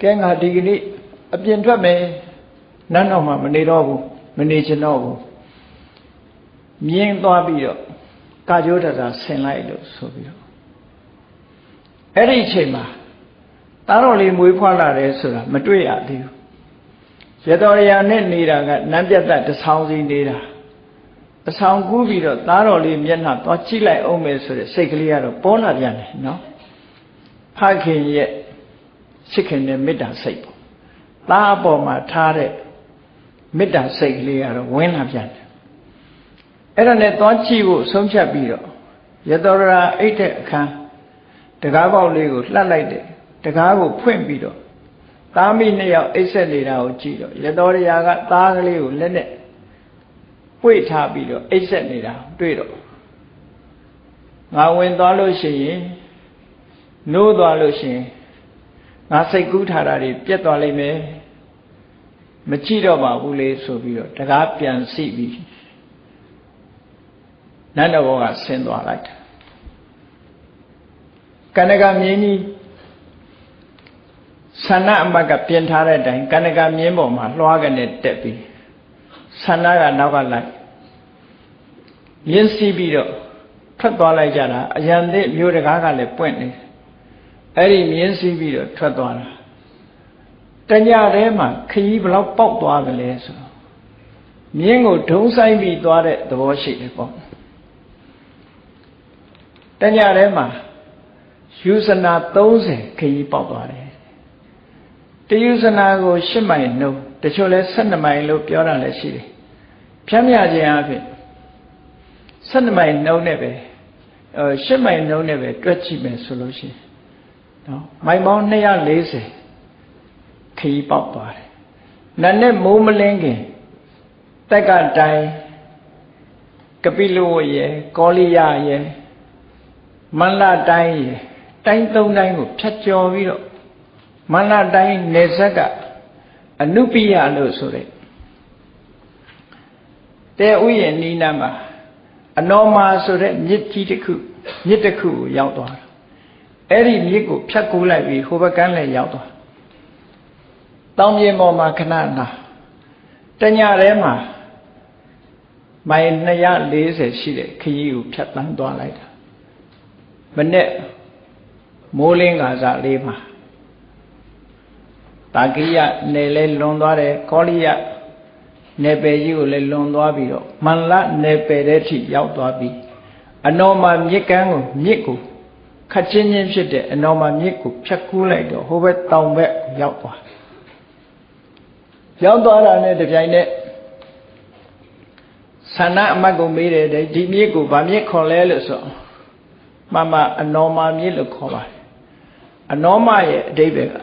ကဲငါဒီကနေ့အပြင်ထွက်မယ်နန်းတော်မှာမနေတော့ဘူးမနေချင်တော့ဘူးမြင်းသွားပြီးတော့ကာကြိုးတတာဆင်လိုက်လို့ဆိုပြီးတော့အဲ့ဒီအချိန်မှာသားတော်လေးမွေးဖွားလာတယ်ဆိုတာမတွေ့ရသေးဘူးရတော်ရနဲ့နေတာကနန်းပြတ်တတဆောင်းစီနေတာအဆောင်ကူးပြီးတော့သားတော်လေးမျက်နှာသွားကြည့်လိုက်အောင်မယ်ဆိုတဲ့စိတ်ကလေးကတော့ပေါ်လာပြန်တယ်နော်ဖခင်ရဲ့ ချစ်ခင်တဲ့မေတ္တာစိတ်ပေါ့သားအပေါ်မှာထားတဲ့မေတ္တာစိတ်ကလေးကတော့ဝင်လာပြန်တယ်အဲ့ဒါနဲ့သွားကြည့်ဖို့ဆုံးဖြတ်ပြီးတော့ရတော်ရာအိတ်တဲ့အခန်းတကားပေါက်လေးကိုလှတ်လိုက်တယ်တကားကိုဖွင့်ပြီးတော့သားမိနှစ်ယောက်အိတ်ဆက်နေတာကိုကြည့်တော့ရတော်ရာကသားကလေးကိုလက်နဲ့ပွေထားပြီးတော့အိတ်ဆက်နေတာတွေ့တော့ငါဝင်သွားလို့ရှိရင်နိုးသွားလို့ရှိရင် ငါစိတ်ကူးထားတာတွေပြတ်သွားလိမ့်မယ်မကြည့်တော့ပါဘူးလေဆိုပြီးတော့တကားပြန်စီပြီးနတ်တော်ဘောကဆင်းသွားလိုက်တာကနကမြင်းကြီးဆန္ဒအမတ်ကပြင်ထားတဲ့အတိုင်းကနကမြင်းပေါ်မှာလွှားကနေတက်ပြီးဆန္ဒကနောက်ကလိုက်မြင်းစီးပြီးတော့ထွက်သွားလိုက်ကြတာအရန်သစ်မျိုးတကားကလည်းပွင့်နေတယ် အဲ့ဒီမြင်းစီးပြီးတော့ထွက်သွားတာတညထဲမှာခရီးဘလောက်ပေါက်သွားကြလဲဆိုတော့မြင်းကိုဒုံဆိုင်ပြီးသွားတဲ့သဘောရှိတယ်ပေါ့တညထဲမှာယူဇနာ30ခရီးပေါက်သွားတယ်တယူဇနာကို10မိုင်နှုတ်တချို့လဲ12မိုင်လို့ပြောတာလည်းရှိတယ်ဖြမ်းမြခြင်းအဖြစ်12မိုင်နှုတ်နဲ့ပဲအဲ10မိုင်နှုတ်နဲ့ပဲတွက်ကြည့်မယ်ဆိုလို့ရှိရင် နော်မိုင်ပေါင်း240ခရီးပေါက်သွားတယ်နတ်နဲ့မိုးမလင်းခင်တက်ကတိုင်းကပိလဝရေကောလိယရေမန္လတိုင်းရေတိုင်းသုံးတိုင်းကိုဖြတ်ကျော်ပြီးတော့မန္လတိုင်းနေဆက်ကအနုပိယလို့ဆိုတဲ့တဲဥယျာဉ်နီးနားမှာအနော်မာဆိုတဲ့မြစ်ကြီးတစ်ခုမြစ်တစ်ခုကိုရောက်သွားတာ အဲ့ဒီမြစ်ကိုဖြတ်ကူးလိုက်ပြီးဟိုဘက်ကမ်းလည်းရောက်သွားတောင်ပြင်ပေါ်မှာခဏနာတညထဲမှာမိုင်240ရှိတဲ့ခရီးကိုဖြတ်တန်းသွားလိုက်တာမနဲ့မိုးလင်းကစားလေးမှာတာကိယနယ်လဲလွန်သွားတယ်ကောလိယနယ်ပယ်ကြီးကိုလည်းလွန်သွားပြီးတော့မန္လနယ်ပယ်တဲ့ထိရောက်သွားပြီးအနော်မှာမြစ်ကမ်းကိုမြစ်ကို ခတ်ချင်းချင်းဖြစ်တဲ့အနော်မှာမြစ်ကိုဖြတ်ကူးလိုက်တော့ဟိုဘက်တောင်ဘက်ရောက်သွားရောက်သွားတာနဲ့တပြိုင်နက်ဆန္ဒအမတ်ကိုမေးတယ်ဒီမြစ်ကိုဗာမြစ်ခေါ်လဲလို့ဆိုမှမအနော်မာမြစ်လို့ခေါ်ပါတယ်အနောမရဲ့အဓိပ္ပာယ်က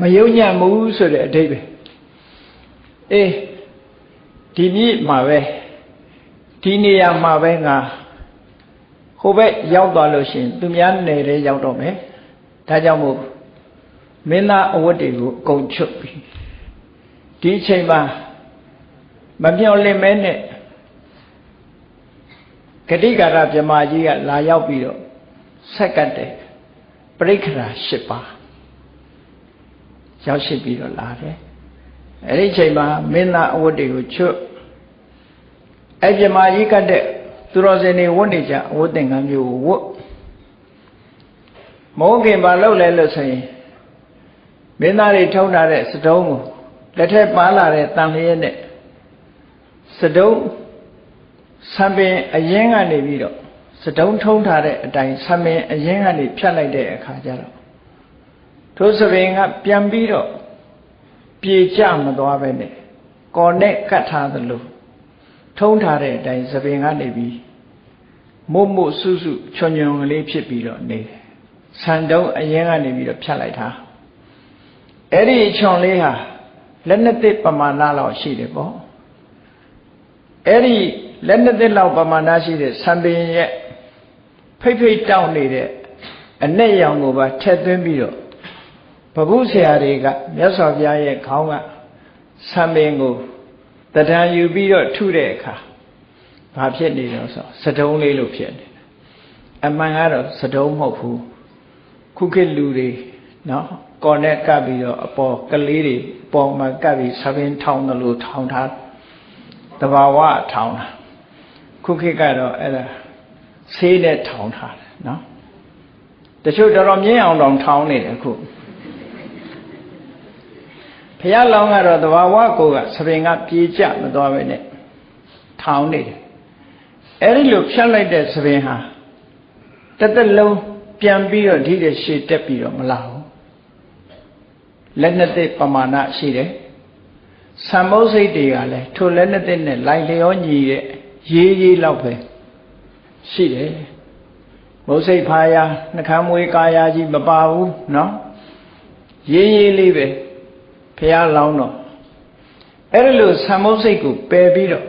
မယုံညံ့မှုဆိုတဲ့အဓိပ္ပာယ်အေးဒီမြစ်မှာပဲဒီနေရာမှာပဲငါဟို ဘက်ရောက်သွားလို့ရှိရင်သူများနယ်ထဲရောက်တော့မယ်ဒါကြောင့်မို့မင်းသားအဝတ်တွေကိုအကုန်ချုပ်ပြီးဒီအချိန်မှာမပြောင်းလင့်မဲနဲ့ဂတိကာရမြမကြီးကလာရောက်ပြီးတော့ဆက်ကတ်တဲ့ပရိခရာ၈ပါးရောက်ရှိပြီးတော့လာတယ်အဲ့ဒီချိန်မှာမင်းသားအဝတ်တွေကိုချွတ်အဲ့ပြမကြီးကတ်တဲ့ သူတော်စင်တွေဝတ်နေကြအဝတ်သင်္ကန်းမျိုးကိုဝတ်မိုးခင်ပါလောက်လဲလို့ဆိုရင်မင်းသားတွေထုံးထားတဲ့စတုံးကိုလက်ထက်ပါလာတဲ့တန်လျက်နဲ့စတုံးဆံပင်အရင်ကနေပြီးတော့စတုံးထုံးထားတဲ့အတိုင်းဆံပင်အရင်ကနေဖြတ်လိုက်တဲ့အခါကျတော့ထိုစပင်ကပြန်ပြီးတော့ပြေကျမသွားပဲနဲ့ကော်နဲ့ကတ်ထားသလိုထုံးထားတဲ့အတိုင်းစပင်ကနေပြီး မုတ်မုတ်ဆုစုချွန်ချွန်ကလေးဖြစ်ပြီးတော့နေတယ်ဆန်တုံးအရင်ကနေပြီးတော့ဖြတ်လိုက်တာအဲ့ဒီချွန်လေးဟာလက်နှစ်သိပမာဏလောက်ရှိတယ်ပေါ့အဲ့ဒီလက်နှစ်သိလောက်ပမာဏရှိတဲ့ဆံပင်ရဲ့ဖိတ်ဖိတ်တောက်နေတဲ့အ내ရောင်ကိုပါထက်သွင်းပြီးတော့ဘဘုဆရာတွေကမြတ်စွာဘုရားရဲ့ခေါင်းကဆံပင်ကိုတဏှာယူပြီးတော့ထုတဲ့အခါ ဘာဖြစ်နေတော့ဆိုစတုံးလေးလို့ဖြစ်နေအမှန်ကတော့စတုံးမဟုတ်ဘူးခုခေတ်လူတွေနော်ကော်နဲ့ကပ်ပြီးတော့အပေါ်ကလေးတွေအပေါ်မှာကပ်ပြီးသပင်ထောင်းတယ်လို့ထောင်းထားတဘာဝထောင်းတာခုခေတ်ကတော့အဲ့ဒါဆေးနဲ့ထောင်းထားတယ်နော်တချို့တော်တော်မြင့်အောင်တောင်ထောင်းနေတယ်ခုဘုရားလောင်းကတော့တဘာဝကိုကသပင်ကပြေးကျမသွားပဲနဲ့ထောင်းနေတယ် အဲ့ဒီလိုဖြတ်လိုက်တဲ့သပင်ဟာတစ်သက်လုံးပြန်ပြီးတော့ဒီတဲ့ရှေ့တက်ပြီးတော့မလာဘူးလက်နှစ်သက်ပမာဏရှိတယ်သံမုတ်စိတ်တွေကလည်းထိုလက်နှစ်သက်နဲ့လိုက်လျောညီတဲ့ရေးရေးလောက်ပဲရှိတယ်မုတ်စိတ်ဖာယာနှကမ်းမွေးကာယာကြီးမပါဘူးเนาะရေးရေးလေးပဲဖះလောင်းတော့အဲ့ဒါလို့သံမုတ်စိတ်ကိုပယ်ပြီးတော့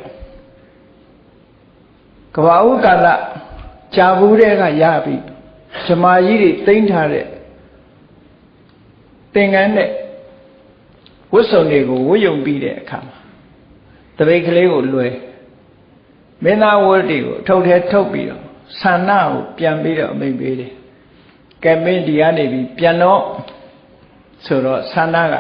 ကဘာဥကာလကြာဘူးတဲ့ကရပြီဇမာကြီးတွေတိမ့်ထားတဲ့သင်္ကန်းတဲ့ဝတ်စုံတွေကိုဝတ်ယုံပြီးတဲ့အခါမှာတပိတ်ကလေးကိုလွယ်မင်းသားဝတ်တွေကိုအထုတ်ထဲထုတ်ပြီးတော့ဆန္ဒကိုပြန်ပြီးတော့အမိန်ပေးတယ်ကဲမင်းဒီကနေပြီးပြန်တော့ဆိုတော့ဆန္ဒက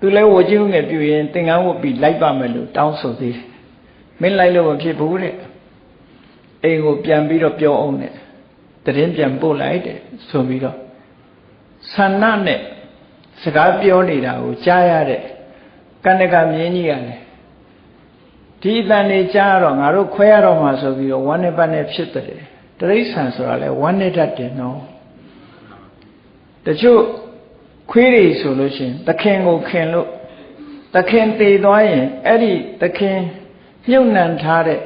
သူလဲဝကြည့်ငယ်ပြူရင်သင်္ကန်းဝတ်ပြီးလိုက်ပါမယ်လို့တောင်းဆိုသေးတယ် မင်းလိုက်လို့မဖြစ်ဘူးတဲ့အိမ်ကိုပြန်ပြီးတော့ပြောအောင်တဲ့တရင်ပြန်ပို့လိုက်တဲ့ဆိုပြီးတော့ဆန္ဒနဲ့စကားပြောနေတာကိုကြားရတဲ့ကန္နကမြင်းကြီးကလည်းဒီအတန်နေကြားတော့ငါတို့ခွဲရတော့မှဆိုပြီးတော့ဝမ်းနဲ့ပတ်နဲ့ဖြစ်တယ်တရိษံဆိုတာလဲဝမ်းနဲ့တတ်တယ်နော်တချို့ခွေးတွေဆိုလို့ရှိရင်သခင်ကိုခင်လို့သခင်တည်သွားရင်အဲ့ဒီသခင် မြုပ်နှံထားတဲ့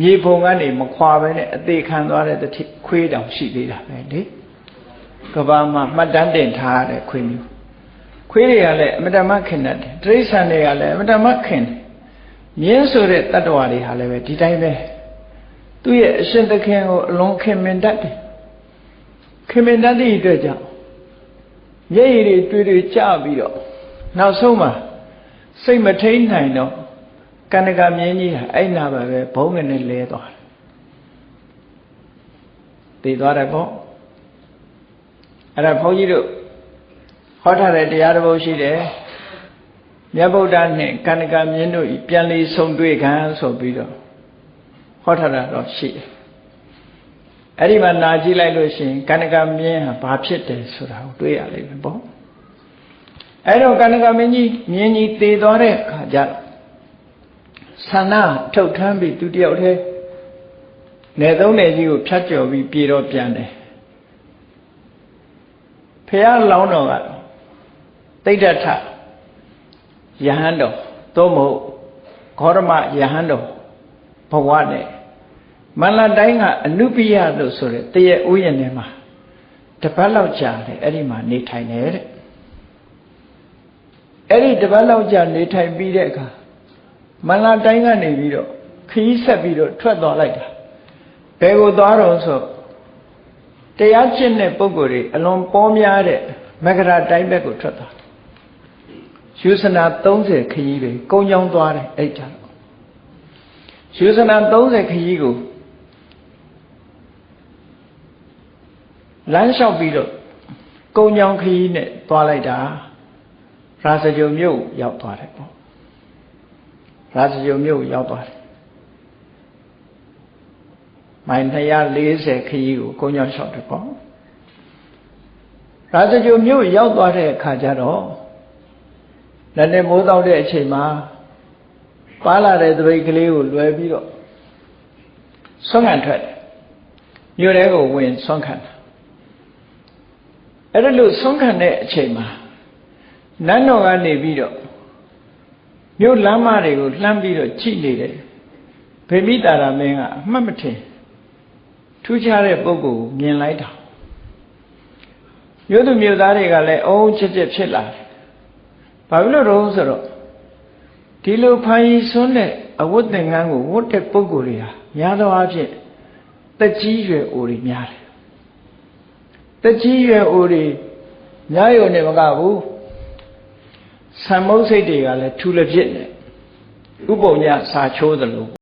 မြေပုံကနေမခွာပဲနဲ့အသေးခံသွားတဲ့တတိခွေးတောင်ရှိသေးတာပဲလေကဘာမှာမှတ်တမ်းတင်ထားတဲ့ခွေးမျိုးခွေးတွေကလည်းအမတမခင်တတ်တယ်တိရစ္ဆာန်တွေကလည်းအမတမခင်တယ်မြင်းဆိုတဲ့တတ္တဝါတွေဟာလည်းပဲဒီတိုင်းပဲသူ့ရဲ့အရှင်သခင်ကိုအလွန်ခင်မင်တတ်တယ်ခင်မင်တတ်တဲ့အတွက်ကြောင့်မျက်ရည်တွေတွေ့တွေ့ကြပြီးတော့နောက်ဆုံးမှာစိတ်မထိန်နိုင်တော့ ကန္နကမြင်းကြီးဟာအဲ့နာပါပဲဘုံငနဲ့လဲသွားတယ်တည်သွားတယ်ပေါ့အဲ့ဒါဘုန်းကြီးတို့ဟောထားတဲ့တရားတစ်ပုဒ်ရှိတယ်မြတ်ဗုဒ္ဓနှင့်ကန္နကမြင်းတို့ဤပြန်လီဆုံတွေ့ခံဆိုပြီးတော့ဟောထားတာတော့ရှိတယ်အဲ့ဒီမှာနာကြည့်လိုက်လို့ရှိရင်ကန္နကမြင်းဟာဘာဖြစ်တယ်ဆိုတာကိုတွေ့ရလိမ့်မယ်ပေါ့အဲ့တော့ကန္နကမင်းကြီးမြင်းကြီးတည်သွားတဲ့အခါကျတော့ ဆန္ဒထုတ်ထမ်းပြီးသူတယောက်တည်းနယ်သုံးနယ်ကြီးကိုဖြတ်ကျော်ပြီးပြေတော့ပြန်တယ်ဖះလောင်းတော်ကတိဋ္ဌထယဟန်တော်သို့မဟုတ်ဂေါရမယဟန်တော်ဘဝနဲ့မန္လတိုင်းကအနုပိယလို့ဆိုတဲ့တရေဥယျာဉ်ထဲမှာတပတ်လောက်ကြာတယ်အဲ့ဒီမှာနေထိုင်တယ်တဲ့အဲ့ဒီတပတ်လောက်ကြာနေထိုင်ပြီးတဲ့အခါ မန္လတိုင်းကနေပြီးတော့ခီးဆက်ပြီးတော့ထွက်သွားလိုက်တာဘယ်ကိုသွားတော့ဆိုတရားကျင့်တဲ့ပုဂ္ဂိုလ်တွေအလွန်ပေါများတဲ့မဂရတိုင်းဘက်ကိုထွက်သွားယူဇနာ30ခရီးပဲကုန်းချောင်းသွားတယ်အဲ့ဒါယူဇနာ30ခရီးကိုလမ်းလျှောက်ပြီးတော့ကုန်းချောင်းခရီးနဲ့သွားလိုက်တာရာဇဂုံမြို့ရောက်သွားတယ်ပေါ့ ရာဇဂုံမြို့ရောက်သွားတယ်မိုင်240ခရီးကိုကုန်းချောင်းလျှောက်တယ်ပေါ့ရာဇဂုံမြို့ရောက်သွားတဲ့အခါကျတော့လက်နဲ့မိုးတောက်တဲ့အချိန်မှာပါလာတဲ့သပိတ်ကလေးကိုလွယ်ပြီးတော့ဆွမ်းခံထွက်တယ်မြို့ထဲကိုဝင်ဆွမ်းခံတာအဲ့ဒါလို့ဆွမ်းခံတဲ့အချိန်မှာနန်းတော်ကနေပြီးတော့ မြို့လမ်းမတွေကိုလှမ်းပြီးတော့ကြည့်နေတယ်ဗေမိတာရမင်းကအမှတ်မထင်ထူးခြားတဲ့ပုံကိုမြင်လိုက်တာမြို့သူမြို့သားတွေကလည်းအုံးချက်ချက်ဖြစ်လာတယ်ဘာဖြစ်လို့တော့ဆိုတော့ဒီလိုဖန်ရီဆွန်းတဲ့အဝတ်သင်္ကန်းကိုဝတ်တဲ့ပုဂ္ဂိုလ်တွေဟာများသောအားဖြင့်တက်ကြီးရွယ်အိုတွေများတယ်တက်ကြီးရွယ်အိုတွေများရုံနဲ့မကဘူး ဆံမုတ်စိတ်တွေကလည်းထူလက်ဖြစ်နေဥပုံညစာချိုးသလို